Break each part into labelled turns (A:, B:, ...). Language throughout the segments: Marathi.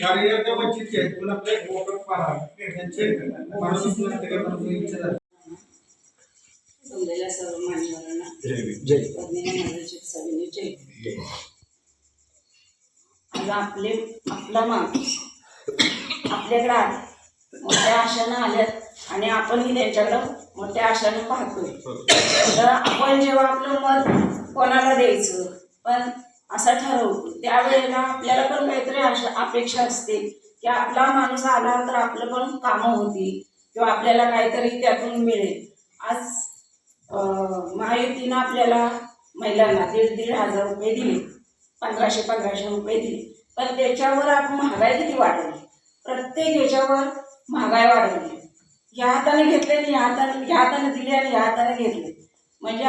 A: कार्यकर्ते वंचित आहेत. पण आपले वोटर पहा त्यांचे माणूस नसते का म्हणून इच्छा झाली.
B: जमलेल्या सर्व मान्यवरांना.
C: जय
B: पद्मिनी मंडळाची सविनी. जय आज आपले आपला माणूस आपल्याकडे आला. मोठ्या आशानं आल्यात आणि आपणही त्यांच्याकडं मोठ्या आशानं पाहतोय. तर आपण जेव्हा आपलं मत कोणाला द्यायचं पण असं आपल्याला पण काहीतरी अशा अपेक्षा असते की आपला माणूस आला तर आपलं पण कामं होती किंवा आपल्याला काहीतरी त्यातून मिळेल. आज महायुतीनं आपल्याला महिलांना दीड दीड हजार रुपये दिले. पंधराशे पंधराशे रुपये दिले. पण त्याच्यावर आपण महागाई किती वाढवली? प्रत्येक ह्याच्यावर महागाई वाढवली. ह्या हाताने घेतले आणि या हाताने ह्या हाताने दिले आणि ह्या हाताने घेतले. म्हणजे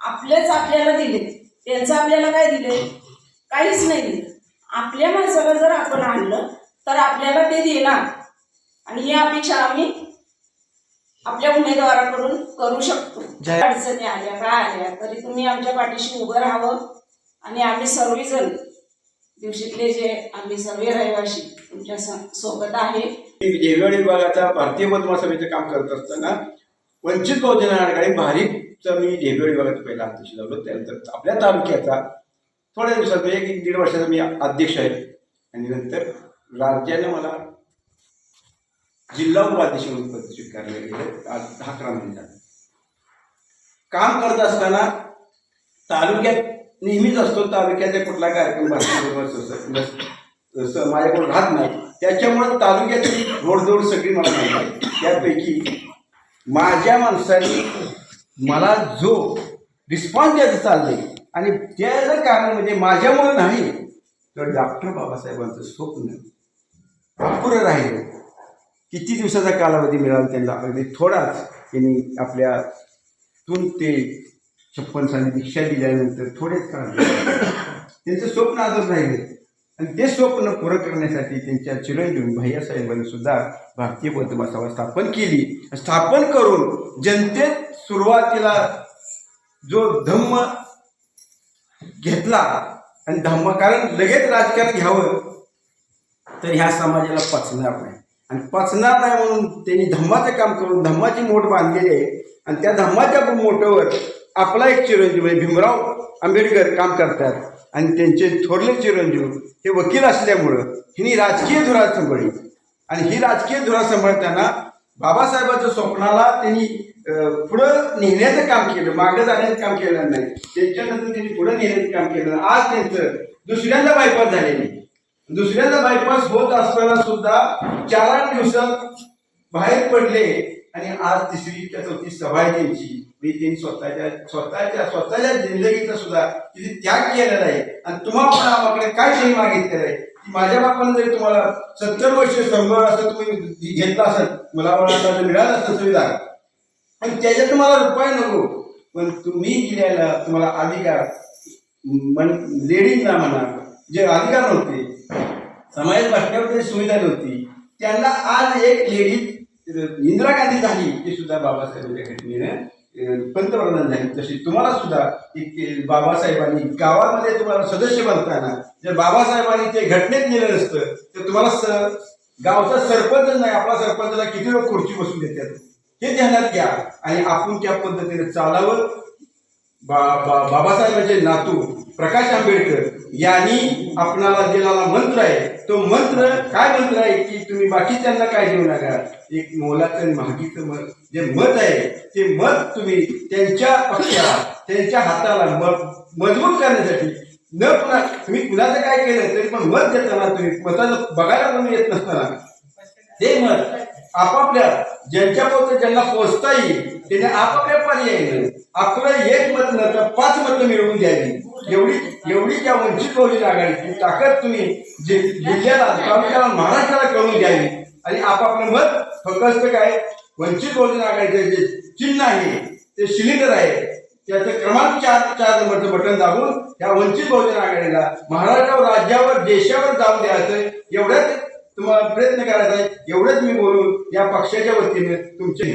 B: आपलेच आपल्याला दिले. त्यांचं आपल्याला काय दिले? काहीच नाही. आपल्या माणसाला जर आपण आणलं तर आपल्याला ते देणार. आणि ही अपेक्षा आम्ही आपल्या उमेदवाराकडून करू शकतो. अडचणी आल्या काय आल्या तरी तुम्ही आमच्या पाठीशी उभं राहावं आणि आम्ही सर्वजण दिवशीतले जे आम्ही सर्व रहिवासी तुमच्यासोबत आहे.
D: देवगड विभागाचा भारतीय मधमा सभेचं काम करत असताना वंचित बहुजन आघाडी भारीचा मी देवगड विभागाचा पहिला अध्यक्ष झालो त्यानंतर आपल्या तालुक्याचा थोड्या दिवसात एक एक दीड वर्षाचा मी अध्यक्ष आहे. आणि नंतर राज्याने मला जिल्हा उपाध्यक्ष म्हणून पद स्वीकारले गेले. आज अकरा महिन्यात काम करत असताना तालुक्यात नेहमीच असतो तालुक्याचा कुठला कार्यक्रम भारतीय मधमा माझ्याकडून राहत नाही. त्याच्यामुळे तालुक्यातली जोडजोड सगळी मला माहिती आहे. त्यापैकी माझ्या माणसाने मला जो रिस्पॉन्स द्यायचं चाललंय आणि त्याचं कारण म्हणजे माझ्यामुळे नाही तर डॉक्टर बाबासाहेबांचं स्वप्न अपुरं राहिलं. किती दिवसाचा कालावधी मिळाला त्यांना? अगदी थोडाच. त्यांनी आपल्या तून ते छप्पन साली दीक्षा दिल्यानंतर थोडेच काळ त्यांचं स्वप्न आजच राहिले. आणि ते स्वप्न पुरं करण्यासाठी त्यांच्या चिरंजीव भैयासाहेबांनी सुद्धा भारतीय बौद्ध महासभा स्थापन केली. स्थापन करून जनतेत सुरुवातीला जो धम्म घेतला आणि धम्मकारण लगेच राजकारण घ्यावं तर ह्या समाजाला पचणार नाही. आणि पचणार नाही म्हणून त्यांनी धम्माचं काम करून धम्माची मोठ बांधलेली आहे. आणि त्या धम्माच्या मोठवर आपला एक चिरंजीव आहे भीमराव आंबेडकर काम करतात. आणि त्यांचे थोरले चिरंजीव हे वकील असल्यामुळं हिनी राजकीय धुरा सांभाळली. आणि ही राजकीय धुरा सांभाळताना बाबासाहेबांच्या स्वप्नाला त्यांनी पुढं नेण्याचं काम केलं मागं जाण्याचं काम केलं नाही. त्यांच्यानंतर त्यांनी पुढं नेण्याचं काम केलं आज त्यांचं दुसऱ्यांदा बायपास झालेली दुसऱ्यांदा बायपास होत असताना सुद्धा चार आठ दिवसात बाहेर पडले आणि आज तिसरी त्या चौथी सभा आहे त्यांची. मी त्यांनी स्वतःच्या स्वतःच्या स्वतःच्या जिंदगीचा सुद्धा तिथे त्याग केलेला आहे. आणि तुम्हा पण आम्हाकडे काय त्यांनी मागितलेलं आहे? की माझ्या बापानं जरी तुम्हाला सत्तर वर्ष शंभर असं तुम्ही घेतला असेल मला मला मिळालं असतं सुविधा. पण त्याच्यात तुम्हाला रुपये नको. पण तुम्ही दिलेला तुम्हाला अधिकार मन म्हणा जे अधिकार नव्हते समाज बसण्यावर जी सुविधा नव्हती त्यांना आज एक लेडीज इंदिरा गांधी झाली ती सुद्धा बाबासाहेबांच्या पंतप्रधान झाली. तशी तुम्हाला सुद्धा बाबासाहेबांनी गावामध्ये तुम्हाला सदस्य बनताना जर बाबासाहेबांनी ते घटनेत नेलं नसतं तर तुम्हाला गावचा सरपंच नाही आपला सरपंचाला किती लोक खुर्ची बसून देतात? हे ध्यानात घ्या. आणि आपण त्या पद्धतीने चालावं. बाबासाहेबांचे नातू प्रकाश आंबेडकर यांनी आपणाला दिलेला मंत्र आहे. तो मंत्र काय मंत्र आहे की तुम्ही बाकीच्यांना काय देऊ नका? एक मोलाचं आणि महागीचं मत. जे मत आहे ते मत तुम्ही त्यांच्या पक्षाला त्यांच्या हाताला म- मजबूत करण्यासाठी न पुन्हा तुम्ही कुणाचं काय केलं तरी पण मत देताना तुम्ही मताचं बघायला म्हणून येत नसताना. ते मत आपापल्या ज्यांच्या ज्यांना पोचता येईल त्याने आपापल्या पर्यायाने आपलं एक मत न तर पाच मतं मिळवून द्यावी. एवढी एवढी त्या वंचित बहुजन आघाडीची ताकद तुम्ही जे जिल्ह्याला तालुक्याला महाराष्ट्राला कळून द्यावी. आणि आपापलं मत फक्त काय वंचित बहुजन आघाडीचे जे चिन्ह आहे ते सिलेंडर आहे त्याचं क्रमांक चार चार नंबरचं बटन दाबून या वंचित बहुजन आघाडीला महाराष्ट्रावर राज्यावर देशावर जाऊन द्यायचं एवढ्याच तुम्हाला प्रयत्न करायचा आहे एवढंच मी बोलून या पक्षाच्या वतीने तुमचे